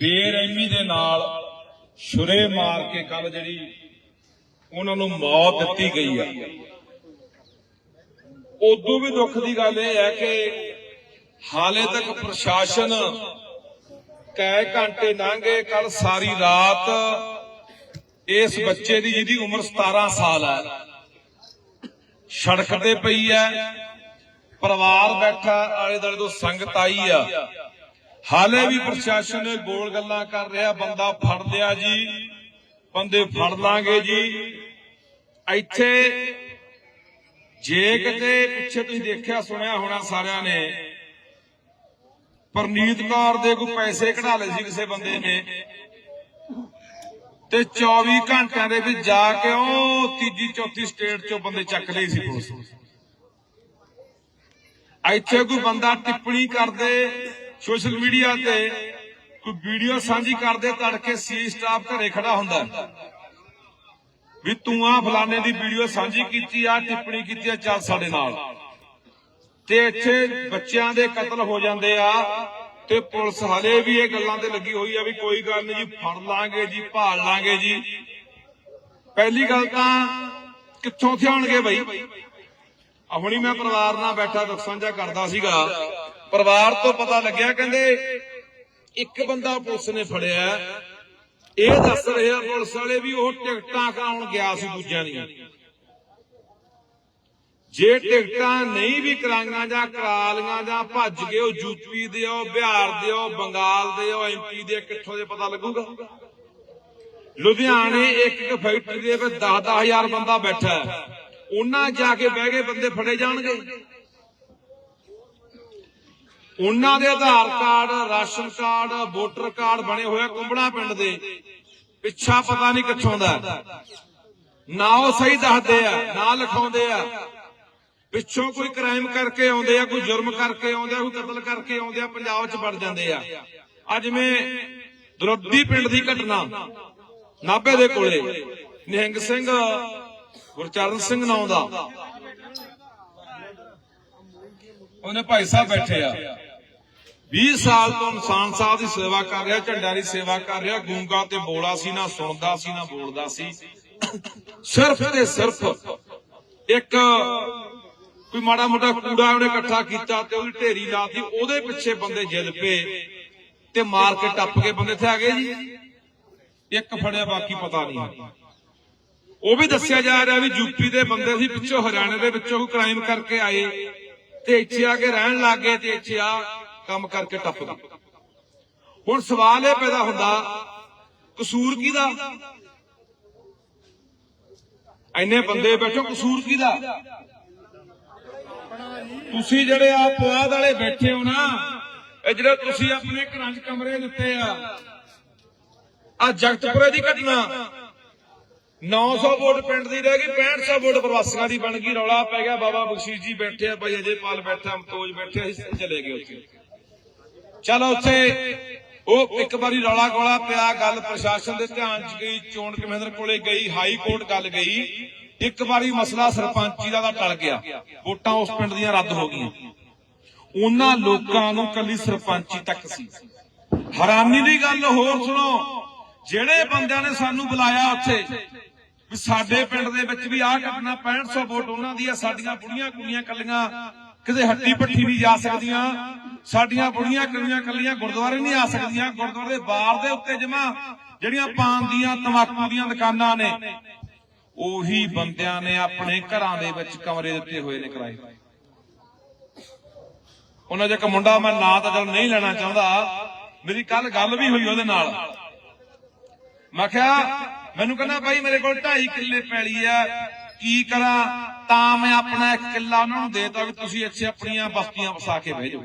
ਬੇਰਹਿਮੀ ਦੇ ਨਾਲ ਛੁਰੇ ਮਾਰ ਕੇ ਕੱਲ ਜਿਹੜੀ ਉਹਨਾਂ ਨੂੰ ਮੌਤ ਦਿੱਤੀ ਗਈ ਆ। ਉਦੋਂ ਵੀ ਦੁੱਖ ਦੀ ਗੱਲ ਇਹ ਹੈ ਕਿ ਹਾਲੇ ਤੱਕ ਪ੍ਰਸ਼ਾਸਨ ਕਈ ਘੰਟੇ ਲੰਘੇ ਕੱਲ ਸਾਰੀ ਰਾਤ ਇਸ ਬੱਚੇ ਦੀ ਜਿਹਦੀ ਉਮਰ 17 ਸਾਲ ਹੈ ਸੜਕ ਤੇ ਪਈ ਹੈ, ਪਰਿਵਾਰ ਬੈਠਾ ਆਲੇ ਦੁਆਲੇ ਤੋਂ ਸੰਗਤ ਆਈ ਆ। ਹਾਲੇ ਵੀ ਪ੍ਰਸ਼ਾਸਨ ਨੇ ਗੋਲ ਗੱਲਾਂ ਕਰ ਰਿਹਾ, ਬੰਦਾ ਫੜ ਲਿਆ ਜੀ। ਬੰਦੇ ਫੜ ਲਾਂਗੇ ਜੀ। ਇੱਥੇ ਜੇ ਕਿਤੇ ਪਿੱਛੇ ਤੁਸੀਂ ਦੇਖਿਆ, ਸੁਣਿਆ ਹੋਣਾ ਸਾਰਿਆਂ ਨੇ, ਪਰਨੀਤ ਕੌਰ ਦੇ ਕੋਈ ਪੈਸੇ ਕਢਾ ਲਏ ਸੀ ਕਿਸੇ ਬੰਦੇ ਨੇ ਤੇ 24 ਘੰਟਿਆਂ ਦੇ ਵਿੱਚ ਜਾ ਕੇ ਉਹ ਤੀਜੀ, ਚੌਥੀ ਸਟੇਟ ਚੋਂ ਬੰਦੇ ਚੱਕ ਲਏ ਸੀ ਪੁਲਿਸ ਇੱਥੇ ਕੋਈ ਬੰਦਾ ਟਿੱਪਣੀ ਕਰਦੇ ਸੋਸ਼ਲ ਮੀਡੀਆ ਤੇ ਕੋਈ ਵੀਡੀਓ ਸਾਂਝੀ ਕਰਦੇ ਤੜਕੇ ਸੀ ਸਟਾਫ ਘਰੇ ਖੜਾ ਹੁੰਦਾ। ਵੀ ਤੂੰ ਆ ਫਲਾਣੇ ਦੀ ਵੀਡੀਓ ਸਾਂਝੀ ਕੀਤੀ ਆ ਟਿੱਪਣੀ ਕੀਤੀ ਆ, ਚੱਲ ਸਾਡੇ ਨਾਲ। ਤੇ ਇੱਥੇ ਬੱਚਿਆਂ ਦੇ ਕਤਲ ਹੋ ਜਾਂਦੇ ਆ ਤੇ ਪੁਲਿਸ ਹਲੇ ਵੀ ਇਹ ਗੱਲਾਂ ਤੇ ਲੱਗੀ ਹੋਈ ਆ ਵੀ ਕੋਈ ਗੱਲ ਨਹੀਂ ਜੀ, ਫੜ ਲਾਂਗੇ ਜੀ, ਭਾਲ ਲਾਂਗੇ ਜੀ। ਪਹਿਲੀ ਗੱਲ ਤਾਂ ਕਿੱਥੋਂ ਥਿਆਣਗੇ ਬਈ? ਹੁਣੀ ਮੈਂ ਪਰਿਵਾਰ ਨਾਲ ਬੈਠਾ ਦੁੱਖ ਸਾਂਝਾ ਕਰਦਾ ਸੀਗਾ। ਪਰਿਵਾਰ ਤੋਂ ਪਤਾ ਲੱਗਿਆ ਕਹਿੰਦੇ ਇੱਕ ਬੰਦਾ ਪੁਲਿਸ ਨੇ ਫੜਿਆ। ਇਹ ਦੱਸ ਰਿਹਾ ਪੁਲਿਸ ਵਾਲੇ ਵੀ ਉਹ ਟਿਕਟਾਂ ਕਰਾਉਣ ਗਿਆ ਸੀ ਦੂਜਿਆਂ ਦੀਆਂ। ਜੇ ਟਿਕਟਾਂ ਨਹੀਂ ਵੀ ਕਰਾਈਆਂ ਜਾਂ ਕਰਾ ਲੀਆਂ ਜਾਂ ਭੱਜ ਗਏ, ਉਹ ਯੂਪੀ ਦੇ ਉਹ ਬਿਹਾਰ ਦੇ ਉਹ ਬੰਗਾਲ ਦੇ ਉਹ ਐਮਪੀ ਦੇ ਕਿੱਥੋਂ ਦੇ ਪਤਾ ਲੱਗੂਗਾ? ਲੁਧਿਆਣੇ ਇੱਕ ਇੱਕ ਫੈਕਟਰੀ ਦੇ ਵਿੱਚ 10 ਹਜ਼ਾਰ ਬੰਦਾ ਬੈਠਾ। ਉਹਨਾਂ ਜਾ ਕੇ ਬਹਿ ਗਏ, ਬੰਦੇ ਫੜੇ ਜਾਣਗੇ। ਉਹਨਾਂ ਦੇ Aadhaar card, ration card, voter card ਬਣੇ ਹੋਏ ਕੁੰਬੜਾ ਪਿੰਡ ਦੇ। ਪਿੱਛਾ ਪਤਾ ਨਹੀਂ ਕਿੱਥੋਂ ਦਾ ਨਾ ਉਹ ਸਹੀ ਦੱਸਦੇ ਆ, ਨਾ ਲਿਖਾਉਂਦੇ ਆ। ਪਿੱਛੋਂ ਕੋਈ ਕ੍ਰਾਈਮ ਕਰਕੇ ਆਉਂਦੇ ਆ, ਕੋਈ ਜੁਰਮ ਕਰਕੇ ਆਉਂਦੇ ਆ, ਕੋਈ ਕਤਲ ਕਰਕੇ ਆਉਂਦੇ ਆ, ਪੰਜਾਬ 'ਚ ਵੜ ਜਾਂਦੇ ਆ। ਅੱਜ ਮੈਂ ਦਰੋਦੀ ਪਿੰਡ ਦੀ ਘਟਨਾ, ਨਾਭੇ ਦੇ ਕੋਲੇ, ਨਿਹੰਗ ਸਿੰਘ, ਗੁਰਚਰਨ ਸਿੰਘ ਨਾਂ ਦਾ। ਉਹਨੇ ਭਾਈ ਸਾਹਿਬ ਬੈਠੇ ਆ। 20 ਸਾਲ ਤੋਂ ਇਨਸਾਨ ਸਾਹਿਬ ਦੀ ਸੇਵਾ ਕਰ ਰਿਹਾ ਝੰਡਾਂ ਦੀ ਸੇਵਾ ਕਰ ਰਿਹਾ, ਗੂੰਗਾ ਤੇ ਬੋਲਾ ਸੀ, ਨਾ ਸੁਣਦਾ ਸੀ, ਨਾ ਬੋਲਦਾ ਸੀ। ਸਿਰਫ ਤੇ ਸਿਰਫ ਇੱਕ ਕੋਈ ਮਾੜਾ ਮੋਟਾ ਕੂੜਾ ਉਹਨੇ ਇਕੱਠਾ ਕੀਤਾ ਤੇ ਉਹਦੀ ਢੇਰੀ ਲਾਤੀ, ਉਹਦੇ ਪਿੱਛੇ ਬੰਦੇ ਜਿੱਦ ਪਏ ਤੇ ਮਾਰ ਕੇ ਟੱਪ ਕੇ ਬੰਦੇ ਇੱਥੇ ਆ ਗਏ ਜੀ। ਇੱਕ ਫੜਿਆ, ਬਾਕੀ ਪਤਾ ਨਹੀਂ ਉਹ ਵੀ ਦੱਸਿਆ ਜਾ ਰਿਹਾ ਵੀ ਯੂਪੀ ਦੇ ਬੰਦੇ ਸੀ, ਪਿੱਛੋਂ ਹਰਿਆਣੇ ਦੇ ਵਿੱਚੋਂ ਕੋਈ ਕ੍ਰਾਈਮ ਕਰਕੇ ਆਏ ਤੇ ਇੱਥੇ ਆ ਕੇ ਰਹਿਣ ਲੱਗ ਗਏ ਤੇ ਇੱਥੇ ਆ ਕੰਮ ਕਰਕੇ ਟੱਪ ਗਏ ਹੁਣ ਸਵਾਲ ਇਹ ਪੈਦਾ ਹੁੰਦਾ, ਕਸੂਰ ਕਿਹਦਾ? ਐਨੇ ਬੰਦੇ ਬੈਠੋ, ਕਸੂਰ ਕਿਹਦਾ? ਤੁਸੀਂ ਜਿਹੜੇ ਆ ਪੁਆਧ ਵਾਲੇ ਬੈਠੇ ਹੋ ਨਾ, ਇਹ ਜਿਹੜੇ ਤੁਸੀਂ ਆਪਣੇ ਘਰਾਂ 'ਚ ਕਮਰੇ ਦਿੱਤੇ ਆ ਆ ਜਗਤਪੁਰੇ ਦੀ ਘਟਨਾ। 900 ਵੋਟ ਪਿੰਡ ਦੀ ਰਹਿ ਗਈ 6500 ਵੋਟ ਪ੍ਰਵਾਸੀਆਂ ਦੀ ਬਣ ਗਈ, ਰੌਲਾ ਪੈ ਗਿਆ, ਬਾਬਾ ਬਖਸ਼ੀਸ਼ ਜੀ ਬੈਠੇ ਆ, ਭਾਈ ਅਜੇਪਾਲ ਬੈਠਾ, ਅਮਤੋਜ ਬੈਠੇ ਅਸੀਂ ਚਲੇ ਗਏ ਉੱਥੇ। ਚਲੋ ਉੱਥੇ ਉਹ ਇੱਕ ਵਾਰੀ ਰੌਲਾ ਗੋਲਾ ਪਿਆ, ਗੱਲ ਪ੍ਰਸ਼ਾਸਨ ਦੇ ਧਿਆਨ 'ਚ ਗਈ, ਚੋਣ ਕਮਿਸ਼ਨਰ ਕੋਲੇ ਗਈ, ਹਾਈ ਕੋਰਟ ਗੱਲ ਗਈ, ਇੱਕ ਵਾਰੀ ਮਸਲਾ ਸਰਪੰਚੀ ਦਾ ਟਲ ਗਿਆ, ਵੋਟਾਂ ਉਸ ਪਿੰਡ ਦੀਆਂ ਰੱਦ ਹੋ ਗਈਆਂ। ਉਹਨਾਂ ਲੋਕਾਂ ਨੂੰ ਕੱਲੀ ਸਰਪੰਚੀ ਤੱਕ ਸੀ। ਹੈਰਾਨੀ ਦੀ ਗੱਲ, ਹੋਰ ਸੁਣੋ, ਜਿਹੜੇ ਬੰਦਿਆਂ ਨੇ ਸਾਨੂੰ ਬੁਲਾਇਆ ਉੱਥੇ, ਵੀ ਸਾਡੇ ਪਿੰਡ ਦੇ ਵਿੱਚ ਵੀ ਆਹ ਘਟਨਾ 6500 ਵੋਟ ਉਹਨਾਂ ਦੀ ਆ, ਸਾਡੀਆਂ ਬੁੜੀਆਂ ਕੁੜੀਆਂ ਕੱਲੀਆਂ ਕਿਤੇ ਹੱਟੀ ਪੱਠੀ ਵੀ ਜਾ ਸਕਦੀਆਂ ਸਾਡੀਆਂ ਬੁੜੀਆਂ ਕੁੜੀਆਂ ਕੱਲੀਆਂ ਗੁਰਦੁਆਰੇ ਨਹੀਂ ਆ ਸਕਦੀਆਂ, ਗੁਰਦੁਆਰੇ ਦੇ ਬਾਰ ਦੇ ਉੱਤੇ ਜਮਾ, ਜਿਹੜੀਆਂ ਪਾਨ ਦੀਆਂ ਤਮਾਕੂ ਦੀਆਂ ਦੁਕਾਨਾਂ ਨੇ, ਉਹੀ ਬੰਦਿਆਂ ਨੇ ਆਪਣੇ ਘਰਾਂ ਦੇ ਵਿੱਚ ਕਮਰੇ ਦਿੱਤੇ ਹੋਏ ਨੇ ਕਿਰਾਏ ਉਹਨਾਂ 'ਚ ਇੱਕ ਮੁੰਡਾ ਮੈਂ ਨਾਂ ਤਾਂ ਚਲ ਨਹੀਂ ਲੈਣਾ ਚਾਹੁੰਦਾ, ਮੇਰੀ ਕੱਲ ਗੱਲ ਵੀ ਹੋਈ ਉਹਦੇ ਨਾਲ। ਮੈਂ ਕਿਹਾ, ਮੈਨੂੰ ਕਹਿੰਦਾ ਭਾਈ ਮੇਰੇ ਕੋਲ 2.5 ਕਿੱਲੇ ਪੈਲੀ ਆ, ਕੀ ਕਰਾਂ? ਤਾਂ ਮੈਂ ਆਪਣਾ ਇੱਕ ਕਿੱਲਾ ਉਹਨਾਂ ਨੂੰ ਦੇਤਾ ਵੀ ਤੁਸੀਂ ਇੱਥੇ ਆਪਣੀਆਂ ਬਸਤੀਆਂ ਵਸਾ ਕੇ ਬਹਿ ਜਾਓ।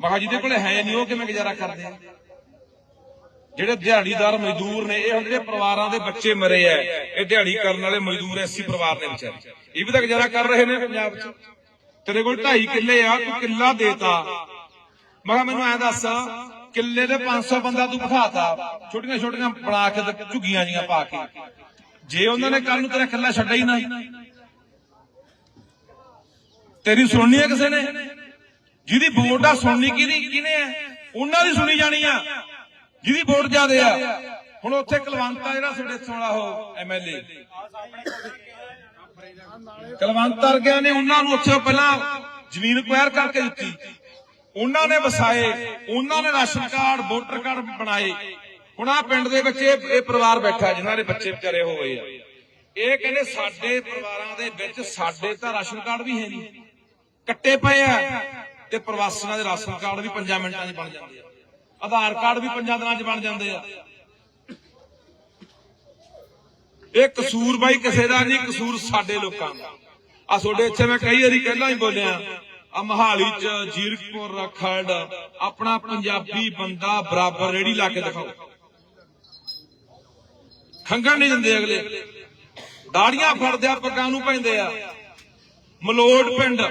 ਮੈਂ ਕਿਹਾ ਜਿਹਦੇ ਕੋਲ ਹੈ ਨਹੀਂ, ਉਹ ਕਿਵੇਂ ਗੁਜ਼ਾਰਾ ਕਰਦੇ ਆ? ਜਿਹੜੇ ਦਿਹਾੜੀਦਾਰ ਮਜ਼ਦੂਰ ਨੇ, ਇਹ ਹੁਣ ਜਿਹੜੇ ਪਰਿਵਾਰਾਂ ਦੇ ਬੱਚੇ ਮਰੇ ਆ, ਇਹ ਦਿਹਾੜੀ ਕਰਨ ਵਾਲੇ ਮਜ਼ਦੂਰ ਐਸੀ ਪਰਿਵਾਰ ਨੇ ਵਿਚਾਰੇ। ਇਹ ਵੀ ਤਾਂ ਗੁਜ਼ਾਰਾ ਕਰ ਰਹੇ ਨੇ ਪੰਜਾਬ 'ਚ ਤੇਰੇ ਕੋਲ 2.5 ਕਿੱਲੇ ਆ, ਤੂੰ ਕਿੱਲਾ ਦੇਤਾ। ਮੈਂ ਕਿਹਾ ਮੈਨੂੰ ਐਂ ਦੱਸ, ਕਿੱਲੇ ਦੇ 500 ਬੰਦਾ ਤੂੰ ਬਿਠਾਤਾ। ਛੋਟੀਆਂ ਛੋਟੀਆਂ ਬਣਾ ਕੇ ਤੇ ਝੁੱਗੀਆਂ ਜੀਆਂ ਪਾ ਕੇ। ਜੇ ਉਹਨਾਂ ਨੇ ਕੱਲ ਨੂੰ ਤੇਰਾ ਕਿੱਲਾ ਛੱਡਿਆ ਹੀ ਨਾ। ਤੇਰੀ ਸੁਣਨੀ ਹੈ ਕਿਸੇ ਨੇ? ਜਿਹਦੀ ਵੋਟ ਆ ਸੁਣਨੀ ਕਿਹਦੀ, ਕਿਹਨੇ ਹੈ ਉਹਨਾਂ ਦੀ ਸੁਣੀ ਜਾਣੀ ਆ। ਜਿਹਦੀ ਵੋਟ ਜ਼ਿਆਦੇ ਆ। ਹੁਣ ਉੱਥੇ ਕੁਲਵੰਤ ਜਿਹੜਾ ਤੁਹਾਡੇ ਇੱਥੋਂ ਉਹ ਐਮਐਲਏ ਕੁਲਵੰਤ ਵਰਗਿਆਂ ਨੇ ਉਹਨਾਂ ਨੂੰ ਉੱਥੇ ਪਹਿਲਾਂ ਜ਼ਮੀਨ ਕੁਐਰ ਕਰਕੇ ਦਿੱਤੀ। ਉਹਨਾਂ ਨੇ ਵਸਾਏ, ਉਹਨਾਂ ਨੇ ਰਾਸ਼ਨ ਕਾਰਡ, ਵੋਟਰ ਕਾਰਡ ਬਣਾਏ। ਹੁਣ ਆ ਪਿੰਡ ਦੇ ਵਿੱਚ ਇਹ ਇਹ ਪਰਿਵਾਰ ਬੈਠਾ, ਜਿਨ੍ਹਾਂ ਦੇ ਬੱਚੇ ਵਿਚਾਰੇ ਹੋ ਗਏ ਆ। ਇਹ ਕਹਿੰਦੇ ਸਾਡੇ ਪਰਿਵਾਰਾਂ ਦੇ ਵਿੱਚ ਸਾਡੇ ਤਾਂ ਰਾਸ਼ਨ ਕਾਰਡ ਵੀ ਹੈ ਨਹੀਂ। ਕੱਟੇ ਪਏ ਆ। ਤੇ ਪ੍ਰਵਾਸੀਆਂ ਦੇ ਰਾਸ਼ਨ ਕਾਰਡ ਵੀ 5 ਮਿੰਟਾਂ 'ਚ ਬਣ ਜਾਂਦੇ ਆ। ਆਧਾਰ ਕਾਰਡ ਵੀ 5 ਦਿਨਾਂ 'ਚ ਬਣ ਜਾਂਦੇ ਆ। ਇਹ ਕਸੂਰ ਬਾਈ ਕਿਸੇ ਦਾ ਨਹੀਂ, ਕਸੂਰ ਸਾਡੇ ਲੋਕਾਂ ਦਾ। ਆ ਤੁਹਾਡੇ ਇੱਥੇ ਮੈਂ ਕਈ ਵਾਰੀ ਪਹਿਲਾਂ ਹੀ ਬੋਲਿਆ ਆ ਮਹਾਲੀ ਚ ਜੀਰਕਪੁਰ ਖੜ ਆਪਣਾ ਪੰਜਾਬੀ ਬੰਦਾ ਬਰਾਬਰ ਰੇੜੀ ਲਾ ਕੇ ਦਿਖਾਓ। ਖੰਗਣ ਨਹੀਂ ਦਿੰਦੇ ਅਗਲੇ। ਦਾੜੀਆਂ ਫੜਦੇ ਆ ਪੱਗਾਂ ਨੂੰ ਪੈਂਦੇ ਆ। ਮਲੋੜ ਪਿੰਡ।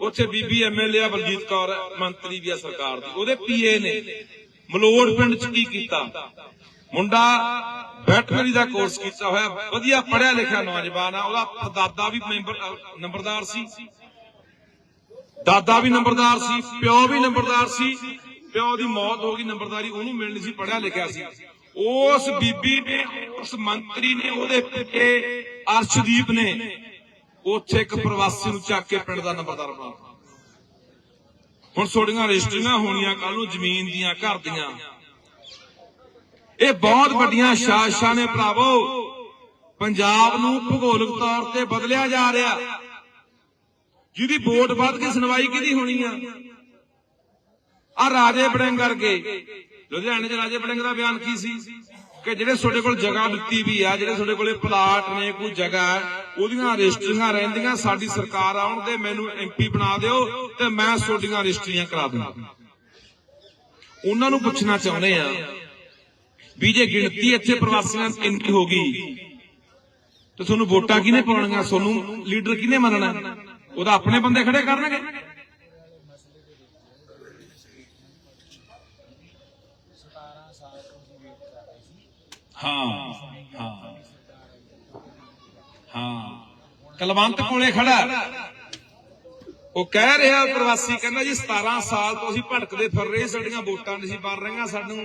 ਉੱਥੇ ਬੀਬੀ ਐਮਐਲਏ ਆ ਬਲਜੀਤ ਕੌਰ, ਮੰਤਰੀ ਵੀ ਆ ਸਰਕਾਰ ਦੀ। ਉਹਦੇ ਪੀਏ ਨੇ। ਮਲੋੜ ਪਿੰਡ ਚ ਕੀ ਕੀਤਾ? ਮੁੰਡਾ ਵੈਟਰਨਰੀ ਦਾ ਕੋਰਸ ਕੀਤਾ ਹੋਇਆ। ਵਧੀਆ ਪੜਿਆ ਲਿਖਿਆ ਨੌਜਵਾਨ ਆ। ਉਹਦਾ ਦਾਦਾ ਵੀ ਮੈਂਬਰ ਨੰਬਰਦਾਰ ਸੀ। ਦਾਦਾ ਵੀ ਨੰਬਰਦਾਰ ਸੀ, ਪਿਓ ਵੀ ਨੰਬਰਦਾਰ ਸੀ। ਪਿਓ ਦੀ ਮੌਤ ਹੋ ਗਈ, ਨੰਬਰਦਾਰੀ ਉਹਨੂੰ ਮਿਲਣੀ ਸੀ ਪੜਿਆ ਲਿਖਿਆ ਸੀ। ਉਸ ਬੀਬੀ ਨੇ, ਉਸ ਮੰਤਰੀ ਨੇ, ਉਹਦੇ ਪਿੱਤੇ ਅਰਸ਼ਦੀਪ ਨੇ ਉੱਥੇ ਇੱਕ ਪ੍ਰਵਾਸੀ ਨੂੰ ਚੱਕ ਕੇ ਪਿੰਡ ਦਾ ਨੰਬਰਦਾਰ ਬਣਾ ਹੁਣ ਛੋੜੀਆਂ ਰਜਿਸਟਰੀਆਂ ਹੋਣੀਆਂ ਕੱਲ ਨੂੰ ਜ਼ਮੀਨ ਦੀਆਂ, ਘਰ ਦੀਆਂ। ਇਹ ਬਹੁਤ ਵੱਡੀਆਂ ਸ਼ਾਸਕਾਂ ਨੇ ਭਰਾਵੋ, ਪੰਜਾਬ ਨੂੰ ਭੂਗੋਲਿਕ ਤੌਰ ਤੇ ਬਦਲਿਆ ਜਾ ਰਿਹਾ। ਜਿਹਦੀ ਵੋਟ ਵੱਧ ਕੇ ਸੁਣਵਾਈ ਕਿਹਦੀ ਹੋਣੀ ਆ? ਆ ਰਾਜੇ ਬੜਿੰਗ ਕਰਕੇ ਲੁਧਿਆਣੇ 'ਚ ਰਾਜੇ ਬੜਿੰਗ ਦਾ ਬਿਆਨ ਕੀ ਸੀ? ਕਿ ਜਿਹੜੇ ਤੁਹਾਡੇ ਕੋਲ ਜਗ੍ਹਾ ਦਿੱਤੀ ਵੀ ਆ ਜਿਹੜੇ ਤੁਹਾਡੇ ਕੋਲੇ ਪਲਾਟ ਨੇ ਕੋਈ ਜਗ੍ਹਾ ਹੈ, ਉਹਦੀਆਂ ਰਜਿਸਟਰੀਆਂ ਰਹਿੰਦੀਆਂ ਸਾਡੀ ਸਰਕਾਰ ਆਉਣ ਤੇ ਮੈਨੂੰ ਐਮਪੀ ਬਣਾ ਦਿਓ ਤੇ ਮੈਂ ਤੁਹਾਡੀਆਂ ਰਜਿਸਟਰੀਆਂ ਕਰਾ ਦੂੰਗਾ ਉਹਨਾਂ ਨੂੰ ਪੁੱਛਣਾ ਚਾਹੁੰਦੇ ਆ ਵੀ ਜੇ ਗਿਣਤੀ ਇੱਥੇ ਪ੍ਰਵਾਸੀਆਂ ਦੀ ਇੰਨੀ ਹੋ ਗਈ ਤੇ ਤੁਹਾਨੂੰ ਵੋਟਾਂ ਕਿਹਨੇ ਪਾਉਣੀਆਂ? ਤੁਹਾਨੂੰ ਲੀਡਰ ਕਿਹਨੇ ਮੰਨਣਾ? ਉਹਦਾ ਆਪਣੇ ਬੰਦੇ ਖੜੇ ਕਰਨਗੇ। ਹਾਂ ਹਾਂ ਹਾਂ। ਕਲਵੰਤ ਕੋਲੇ ਖੜਾ। ਉਹ ਕਹਿ ਰਿਹਾ ਪ੍ਰਵਾਸੀ, ਕਹਿੰਦਾ ਜੀ 17 ਸਾਲ ਤੋਂ ਅਸੀਂ ਭਟਕਦੇ ਫਿਰ ਰਹੇ, ਸਾਡੀਆਂ ਵੋਟਾਂ ਨਹੀਂ ਬਣ ਰਹੀਆਂ, ਸਾਨੂੰ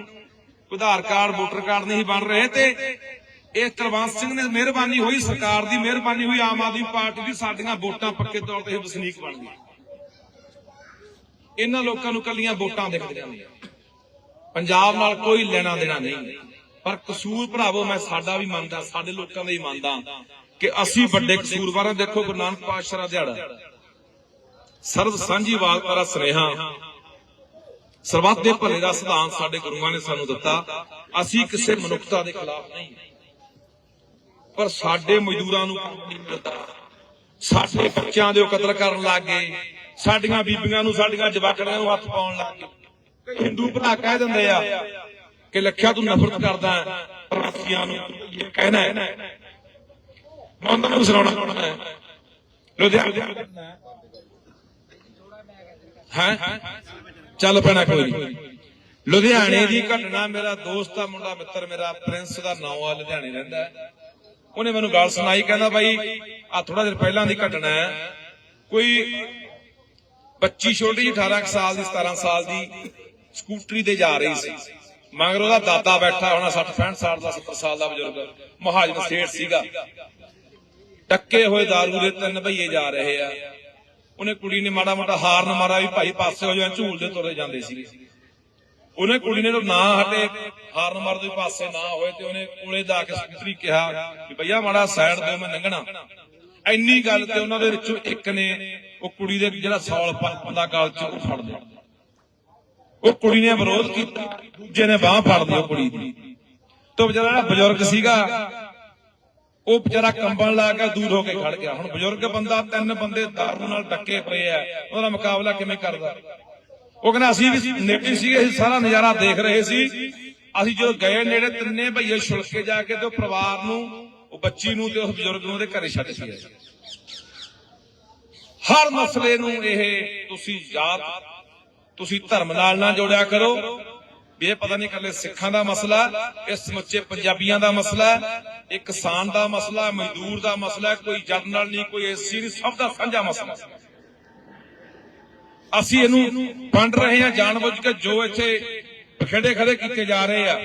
ਆਧਾਰ ਕਾਰਡ, ਵੋਟਰ ਕਾਰਡ ਨਹੀਂ ਬਣ ਰਹੇ ਤੇ ਇਹ ਕੁਲਵੰਤ ਸਿੰਘ ਨੇ ਮਿਹਰਬਾਨੀ ਹੋਈ, ਸਰਕਾਰ ਦੀ ਮਿਹਰਬਾਨੀ ਹੋਈ, ਆਮ ਆਦਮੀ ਪਾਰਟੀ ਦੀ, ਸਾਡੀਆਂ ਵੋਟਾਂ ਪੱਕੇ ਤੌਰ ਤੇ ਵਸਨੀਕ ਬਣ ਗਏ ਇਹਨਾਂ ਲੋਕਾਂ ਨੂੰ ਕੱਲੀਆਂ ਵੋਟਾਂ ਦਿਖਦੀਆਂ ਨੇ ਪੰਜਾਬ ਨਾਲ ਕੋਈ ਲੈਣਾ ਦੇਣਾ ਨਹੀਂ। ਪਰ ਕਸੂਰ ਭਰਾਵੋ, ਮੈਂ ਸਾਡਾ ਵੀ ਮੰਨਦਾ, ਸਾਡੇ ਲੋਕਾਂ ਦਾ ਹੀ ਮੰਨਦਾ ਕਿ ਅਸੀਂ ਵੱਡੇ ਕਸੂਰਵਾਰਾਂ ਦੇਖੋ, ਗੁਰੂ ਨਾਨਕ ਪਾਤਸ਼ਾਹ ਦਾ ਦਿਹਾੜਾ। ਸਰਬ ਸਾਂਝੀਵਾਲ ਦਾ ਸੁਨੇਹਾ ਸਰਬੱਤ ਦੇ ਭਲੇ ਦਾ ਸਿਧਾਂਤ ਸਾਡੇ ਗੁਰੂਆਂ ਨੇ ਸਾਨੂੰ ਦਿੱਤਾ। ਅਸੀਂ ਕਿਸੇ ਮਨੁੱਖਤਾ ਦੇ ਖਿਲਾਫ ਨਹੀਂ। ਪਰ ਸਾਡੇ ਮਜ਼ਦੂਰਾਂ ਨੂੰ ਸਾਡੇ ਬੱਚਿਆਂ ਦੇ ਉਹ ਕਤਲ ਕਰਨ ਲੱਗ ਗਏ। ਸਾਡੀਆਂ ਬੀਬੀਆਂ ਨੂੰ, ਸਾਡੀਆਂ ਜਵਾਕੜੀਆਂ ਨੂੰ ਹੱਥ ਪਾਉਣ ਲੱਗ ਗਏ। ਹਿੰਦੂ ਭਰਾ ਕਹਿ ਦਿੰਦੇ ਆ ਕਿ ਲੱਖਿਆ ਤੂੰ ਨਫ਼ਰਤ ਕਰਦਾ ਪ੍ਰਵਾਸੀਆਂ ਨੂੰ ਇਹ ਕਹਿਣਾ ਹੈ। ਮੈਂ ਉਹਨਾਂ ਨੂੰ ਸੁਣਾਉਣਾ ਚਾਹੁੰਦਾ ਹੈ। ਲੁਧਿਆਣਾ। ਹੈ? ਚੱਲ ਪੈਣਾ ਕੋਈ ਨਹੀਂ ਲੁਧਿਆਣੇ ਦੀ ਘਟਨਾ, ਮੇਰਾ ਦੋਸਤ ਆ ਮੁੰਡਾ ਮਿੱਤਰ, ਮੇਰਾ ਪ੍ਰਿੰਸ ਦਾ ਨਾਂ ਆ, ਲੁਧਿਆਣੇ ਰਹਿੰਦਾ ਉਹਨੇ ਮੈਨੂੰ ਗੱਲ ਸੁਣਾਈ, ਕਹਿੰਦਾ ਬਾਈ ਆ ਥੋੜਾ ਦਿਨ ਪਹਿਲਾਂ ਦੀ ਘਟਨਾ ਹੈ। ਕੋਈ ਬੱਚੀ ਛੋਟੀ ਜਿਹੀ 18 ਸਾਲ ਦੀ 17 ਸਾਲ ਦੀ ਸਕੂਟਰੀ ਤੇ ਜਾ ਰਹੀ ਸੀ। ਮਗਰ ਉਹਦਾ ਦਾਦਾ ਬੈਠਾ ਹੋਣਾ 60 65 ਸਾਲ ਦਾ 70 ਸਾਲ ਦਾ ਬਜ਼ੁਰਗ। ਮਹਾਜਨ ਸੇਠ ਸੀਗਾ। ਟੱਕੇ ਹੋਏ ਦਾਰੂ ਦੇ ਤਿੰਨ ਭਈਏ ਜਾ ਰਹੇ ਆ। ਉਹਨੇ ਕੁੜੀ ਨੇ ਮਾੜਾ ਮੋਟਾ ਹਾਰਨ ਮਾਰਾ ਵੀ ਭਾਈ ਪਾਸੇ ਹੋ ਜਾ ਝੂਲਦੇ ਤੁਰੇ ਜਾਂਦੇ ਸੀਗੇ ਉਹਨੇ ਕੁੜੀ ਨੇ ਨਾ ਹਟੇ, ਹਾਰਨ ਮਾਰਦੇ ਵੀ ਪਾਸੇ ਨਾ ਹੋਏ ਤੇ ਉਹਨੇ ਕੋਲੇ ਜਾ ਕੇ ਸਕੂਟਰੀ ਕਿਹਾ ਕਿ ਭਈਆ ਮਾੜਾ ਸਾਈਡ ਦਿਓ, ਮੈਂ ਲੰਘਣਾ। ਇੰਨੀ ਗੱਲ ਤੇ ਉਹਨਾਂ ਦੇ ਵਿੱਚੋਂ ਇੱਕ ਨੇ ਉਹ ਕੁੜੀ ਦੇ ਜਿਹੜਾ ਸੌਲ ਪਾਉਂਦਾ ਗਲ 'ਚ ਉਹ ਫੜ ਲਿਆ। ਉਹ ਕੁੜੀ ਨੇ ਵਿਰੋਧ ਕੀਤਾ ਦੂਜੇ ਨੇ ਬਾਹ ਫੜ ਲਈ ਉਹ ਕੁੜੀ ਦੀ। ਤੋਂ ਵਿਚਾਰਾ ਬਜ਼ੁਰਗ ਸੀਗਾ, ਉਹ ਵਿਚਾਰਾ ਕੰਬਣ ਲਾ ਗਿਆ ਦੂਰ ਹੋ ਕੇ ਖੜ ਗਿਆ। ਹੁਣ ਬਜ਼ੁਰਗ ਬੰਦਾ, ਤਿੰਨ ਬੰਦੇ ਦਾਰੂ ਨਾਲ ਟੱਕੇ ਪਏ ਆ, ਉਹਦਾ ਮੁਕਾਬਲਾ ਕਿਵੇਂ ਕਰਦਾ? ਉਹ ਕਹਿੰਦਾ, ਅਸੀਂ ਵੀ ਨੇੜੇ ਸੀਗੇ, ਅਸੀਂ ਸਾਰਾ ਨਜ਼ਾਰਾ ਦੇਖ ਰਹੇ ਸੀ। ਅਸੀਂ ਜਦੋਂ ਗਏ ਨੇੜੇ, ਤਿੰਨੇ ਭਈਏ ਛੁਲਕੇ ਜਾ ਕੇ ਤੇ ਉਹ ਪਰਿਵਾਰ ਨੂੰ, ਉਹ ਬੱਚੀ ਨੂੰ ਤੇ ਉਸ ਬਜ਼ੁਰਗ ਨੂੰ ਉਹਦੇ ਘਰੇ ਛੱਡ ਕੇ ਆਏ। ਹਰ ਮਸਲੇ ਨੂੰ ਇਹ ਤੁਸੀਂ ਯਾਦ ਤੁਸੀਂ ਧਰਮ ਨਾਲ ਨਾ ਜੋੜਿਆ ਕਰੋ। ਵੀ ਇਹ ਪਤਾ ਨਹੀਂ ਕੱਲੇ ਸਿੱਖਾਂ ਦਾ ਮਸਲਾ ਇਹ ਸਮੁੱਚੇ ਪੰਜਾਬੀਆਂ ਦਾ ਮਸਲਾ ਇਹ ਕਿਸਾਨ ਦਾ ਮਸਲਾ ਮਜ਼ਦੂਰ ਦਾ ਮਸਲਾ ਹੈ, ਕੋਈ ਜਨਰਲ ਨਹੀਂ ਕੋਈ ਐਸਸੀ ਨਹੀਂ ਸਭ ਦਾ ਸਾਂਝਾ ਮਸਲਾ। ਅਸੀਂ ਇਹਨੂੰ ਵੰਡ ਰਹੇ ਹਾਂ ਜਾਣਬੁੱਝ ਕੇ ਜੋ ਇੱਥੇ ਬਖੇੜੇ ਖੜੇ ਕੀਤੇ ਜਾ ਰਹੇ ਆ।